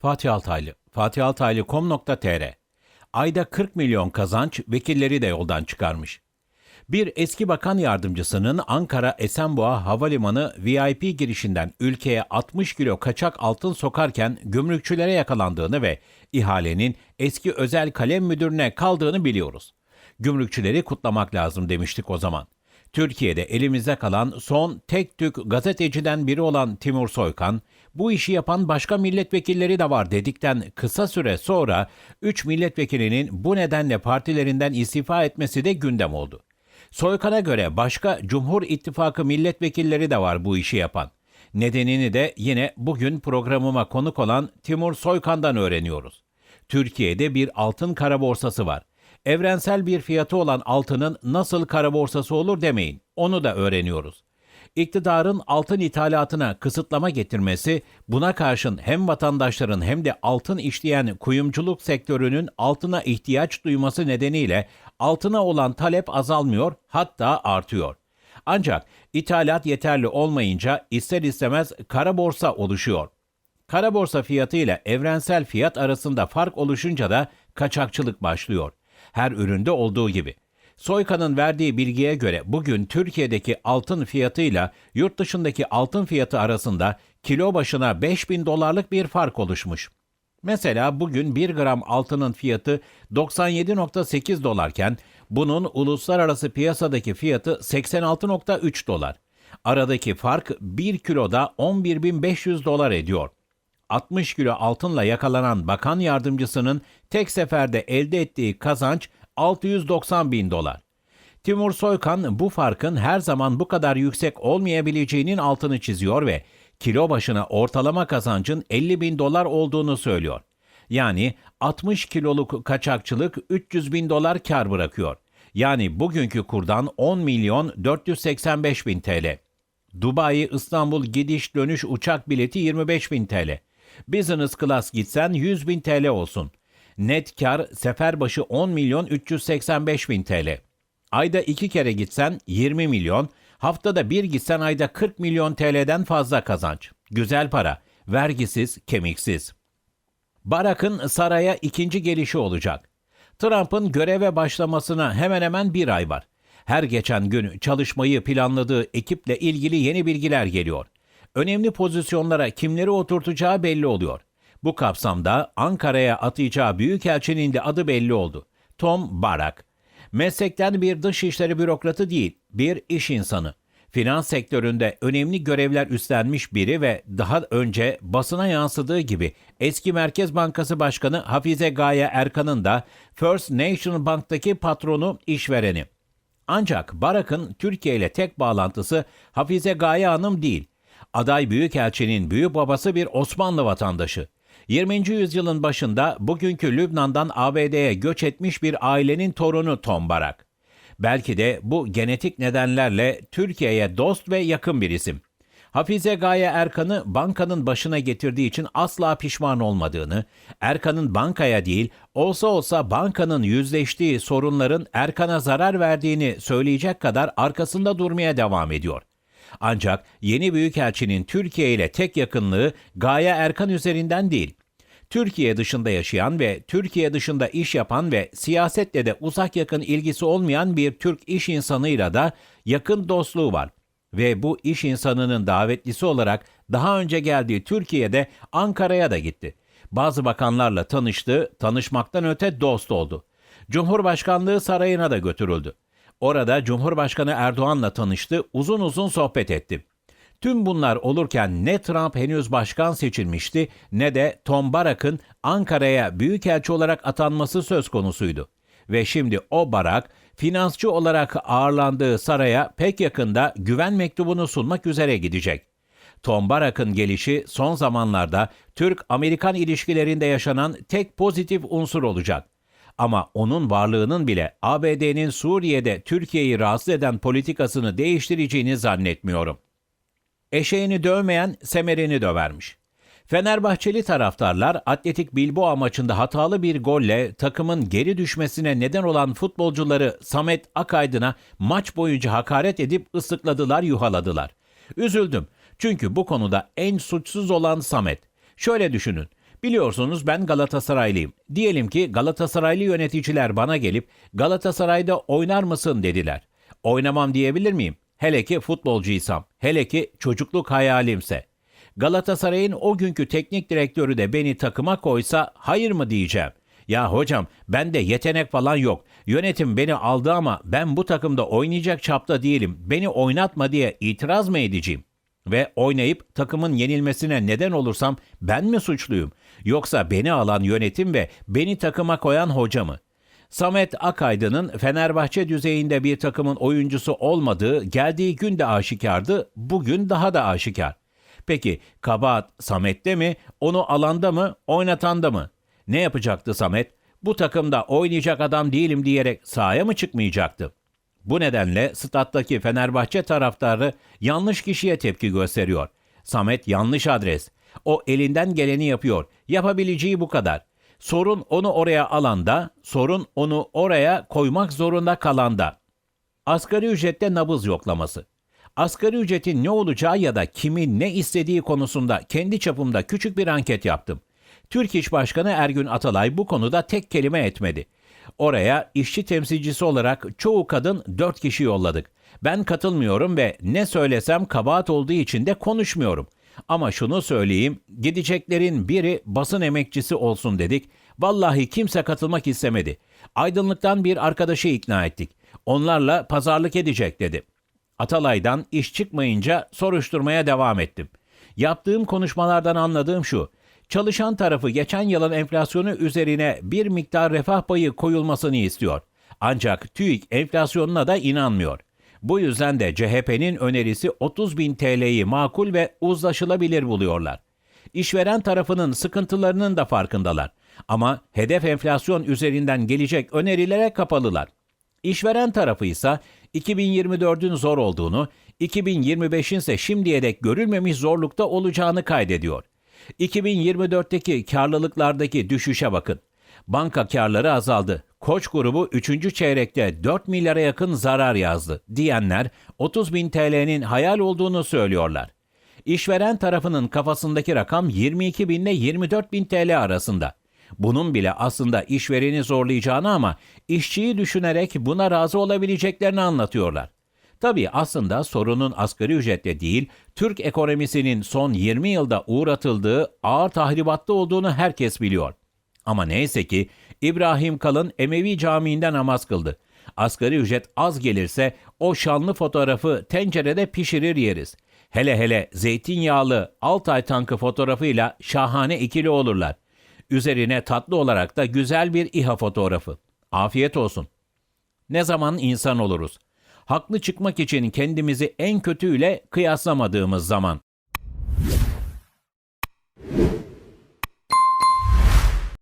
Fatih Altaylı, fatihaltaylı.com.tr Ayda 40 milyon kazanç, vekilleri de yoldan çıkarmış. Bir eski bakan yardımcısının Ankara Esenboğa Havalimanı VIP girişinden ülkeye 60 kilo kaçak altın sokarken gümrükçülere yakalandığını ve ihalenin eski özel kalem müdürüne kaldığını biliyoruz. Gümrükçüleri kutlamak lazım demiştik o zaman. Türkiye'de elimizde kalan son tek tük gazeteciden biri olan Timur Soykan, bu işi yapan başka milletvekilleri de var dedikten kısa süre sonra 3 milletvekilinin bu nedenle partilerinden istifa etmesi de gündem oldu. Soykan'a göre başka Cumhur İttifakı milletvekilleri de var bu işi yapan. Nedenini de yine bugün programıma konuk olan Timur Soykan'dan öğreniyoruz. Türkiye'de bir altın kara borsası var. Evrensel bir fiyatı olan altının nasıl kara borsası olur demeyin. Onu da öğreniyoruz. İktidarın altın ithalatına kısıtlama getirmesi, buna karşın hem vatandaşların hem de altın işleyen kuyumculuk sektörünün altına ihtiyaç duyması nedeniyle altına olan talep azalmıyor, hatta artıyor. Ancak ithalat yeterli olmayınca ister istemez kara borsa oluşuyor. Kara borsa fiyatı ile evrensel fiyat arasında fark oluşunca da kaçakçılık başlıyor. Her üründe olduğu gibi. Soykan'ın verdiği bilgiye göre bugün Türkiye'deki altın fiyatıyla yurt dışındaki altın fiyatı arasında kilo başına 5000 dolarlık bir fark oluşmuş. Mesela bugün 1 gram altının fiyatı 97.8 dolarken bunun uluslararası piyasadaki fiyatı 86.3 dolar. Aradaki fark 1 kiloda 11.500 dolar ediyor. 60 kilo altınla yakalanan bakan yardımcısının tek seferde elde ettiği kazanç 690 bin dolar. Timur Soykan bu farkın her zaman bu kadar yüksek olmayabileceğinin altını çiziyor ve kilo başına ortalama kazancın 50 bin dolar olduğunu söylüyor. Yani 60 kiloluk kaçakçılık 300 bin dolar kar bırakıyor. Yani bugünkü kurdan 10 milyon 485 bin TL. Dubai İstanbul gidiş dönüş uçak bileti 25 bin TL. Business class gitsen 100 bin TL olsun. Net kar sefer başı 10 milyon 385 bin TL. Ayda iki kere gitsen 20 milyon, haftada bir gitsen ayda 40 milyon TL'den fazla kazanç. Güzel para, vergisiz, kemiksiz. Barak'ın saraya ikinci gelişi olacak. Trump'ın göreve başlamasına hemen hemen bir ay var. Her geçen gün çalışmayı planladığı ekiple ilgili yeni bilgiler geliyor. Önemli pozisyonlara kimleri oturtacağı belli oluyor. Bu kapsamda Ankara'ya atayacağı büyükelçinin de adı belli oldu. Tom Barak. Meslekten bir dışişleri bürokratı değil, bir iş insanı. Finans sektöründe önemli görevler üstlenmiş biri ve daha önce basına yansıdığı gibi eski Merkez Bankası Başkanı Hafize Gaye Erkan'ın da First National Bank'taki patronu işvereni. Ancak Barak'ın Türkiye ile tek bağlantısı Hafize Gaye Hanım değil. Aday Büyükelçinin büyük babası bir Osmanlı vatandaşı. 20. yüzyılın başında bugünkü Lübnan'dan ABD'ye göç etmiş bir ailenin torunu Tom Barak. Belki de bu genetik nedenlerle Türkiye'ye dost ve yakın bir isim. Hafize Gaye Erkan'ı bankanın başına getirdiği için asla pişman olmadığını, Erkan'ın bankaya değil, olsa olsa bankanın yüzleştiği sorunların Erkan'a zarar verdiğini söyleyecek kadar arkasında durmaya devam ediyor. Ancak yeni büyükelçinin Türkiye ile tek yakınlığı Gaye Erkan üzerinden değil. Türkiye dışında yaşayan ve Türkiye dışında iş yapan ve siyasetle de uzak yakın ilgisi olmayan bir Türk iş insanıyla da yakın dostluğu var. Ve bu iş insanının davetlisi olarak daha önce geldiği Türkiye'de Ankara'ya da gitti. Bazı bakanlarla tanıştı, tanışmaktan öte dost oldu. Cumhurbaşkanlığı sarayına da götürüldü. Orada Cumhurbaşkanı Erdoğan'la tanıştı, uzun uzun sohbet etti. Tüm bunlar olurken ne Trump henüz başkan seçilmişti ne de Tom Barak'ın Ankara'ya büyükelçi olarak atanması söz konusuydu. Ve şimdi o Barak finansçı olarak ağırlandığı saraya pek yakında güven mektubunu sunmak üzere gidecek. Tom Barak'ın gelişi son zamanlarda Türk-Amerikan ilişkilerinde yaşanan tek pozitif unsur olacak. Ama onun varlığının bile ABD'nin Suriye'de Türkiye'yi rahatsız eden politikasını değiştireceğini zannetmiyorum. Eşeğini dövmeyen semerini dövermiş. Fenerbahçeli taraftarlar Atletik Bilbao maçında hatalı bir golle takımın geri düşmesine neden olan futbolcuları Samet Akaydın'a maç boyunca hakaret edip ıslıkladılar, yuhaladılar. Üzüldüm çünkü bu konuda en suçsuz olan Samet. Şöyle düşünün. Biliyorsunuz ben Galatasaraylıyım. Diyelim ki Galatasaraylı yöneticiler bana gelip Galatasaray'da oynar mısın dediler. Oynamam diyebilir miyim? Hele ki futbolcuysam, hele ki çocukluk hayalimse. Galatasaray'ın o günkü teknik direktörü de beni takıma koysa hayır mı diyeceğim. Ya hocam bende yetenek falan yok. Yönetim beni aldı ama ben bu takımda oynayacak çapta değilim. Beni oynatma diye itiraz mı edeceğim? Ve oynayıp takımın yenilmesine neden olursam ben mi suçluyum? Yoksa beni alan yönetim ve beni takıma koyan hoca mı? Samet Akaydın'ın Fenerbahçe düzeyinde bir takımın oyuncusu olmadığı geldiği gün de aşikardı, bugün daha da aşikar. Peki kabahat Samet'te mi, onu alanda mı, oynatanda mı? Ne yapacaktı Samet? Bu takımda oynayacak adam değilim diyerek sahaya mı çıkmayacaktı? Bu nedenle stat'taki Fenerbahçe taraftarı yanlış kişiye tepki gösteriyor. Samet yanlış adres. O elinden geleni yapıyor. Yapabileceği bu kadar. Sorun onu oraya alanda, sorun onu oraya koymak zorunda kalanda. Asgari ücrette nabız yoklaması. Asgari ücretin ne olacağı ya da kimin ne istediği konusunda kendi çapımda küçük bir anket yaptım. Türk İş Başkanı Ergün Atalay bu konuda tek kelime etmedi. Oraya işçi temsilcisi olarak çoğu kadın dört kişi yolladık. Ben katılmıyorum ve ne söylesem kabahat olduğu için de konuşmuyorum. Ama şunu söyleyeyim, gideceklerin biri basın emekçisi olsun dedik. Vallahi kimse katılmak istemedi. Aydınlıktan bir arkadaşı ikna ettik. Onlarla pazarlık edecek dedi. Atalay'dan iş çıkmayınca soruşturmaya devam ettim. Yaptığım konuşmalardan anladığım şu. Çalışan tarafı geçen yılın enflasyonu üzerine bir miktar refah payı koyulmasını istiyor. Ancak TÜİK enflasyonuna da inanmıyor. Bu yüzden de CHP'nin önerisi 30 bin TL'yi makul ve uzlaşılabilir buluyorlar. İşveren tarafının sıkıntılarının da farkındalar. Ama hedef enflasyon üzerinden gelecek önerilere kapalılar. İşveren tarafı ise 2024'ün zor olduğunu, 2025'in ise şimdiye dek görülmemiş zorlukta olacağını kaydediyor. 2024'teki karlılıklardaki düşüşe bakın. Banka karları azaldı. Koç grubu 3. çeyrekte 4 milyara yakın zarar yazdı diyenler 30 bin TL'nin hayal olduğunu söylüyorlar. İşveren tarafının kafasındaki rakam 22 bin ile 24 bin TL arasında. Bunun bile aslında işvereni zorlayacağını ama işçiyi düşünerek buna razı olabileceklerini anlatıyorlar. Tabii aslında sorunun asgari ücretle değil, Türk ekonomisinin son 20 yılda uğratıldığı ağır tahribatta olduğunu herkes biliyor. Ama neyse ki İbrahim Kalın Emevi Camii'nde namaz kıldı. Asgari ücret az gelirse o şanlı fotoğrafı tencerede pişirir yeriz. Hele hele zeytinyağlı Altay tankı fotoğrafıyla şahane ikili olurlar. Üzerine tatlı olarak da güzel bir İHA fotoğrafı. Afiyet olsun. Ne zaman insan oluruz? Haklı çıkmak için kendimizi en kötüyle kıyaslamadığımız zaman.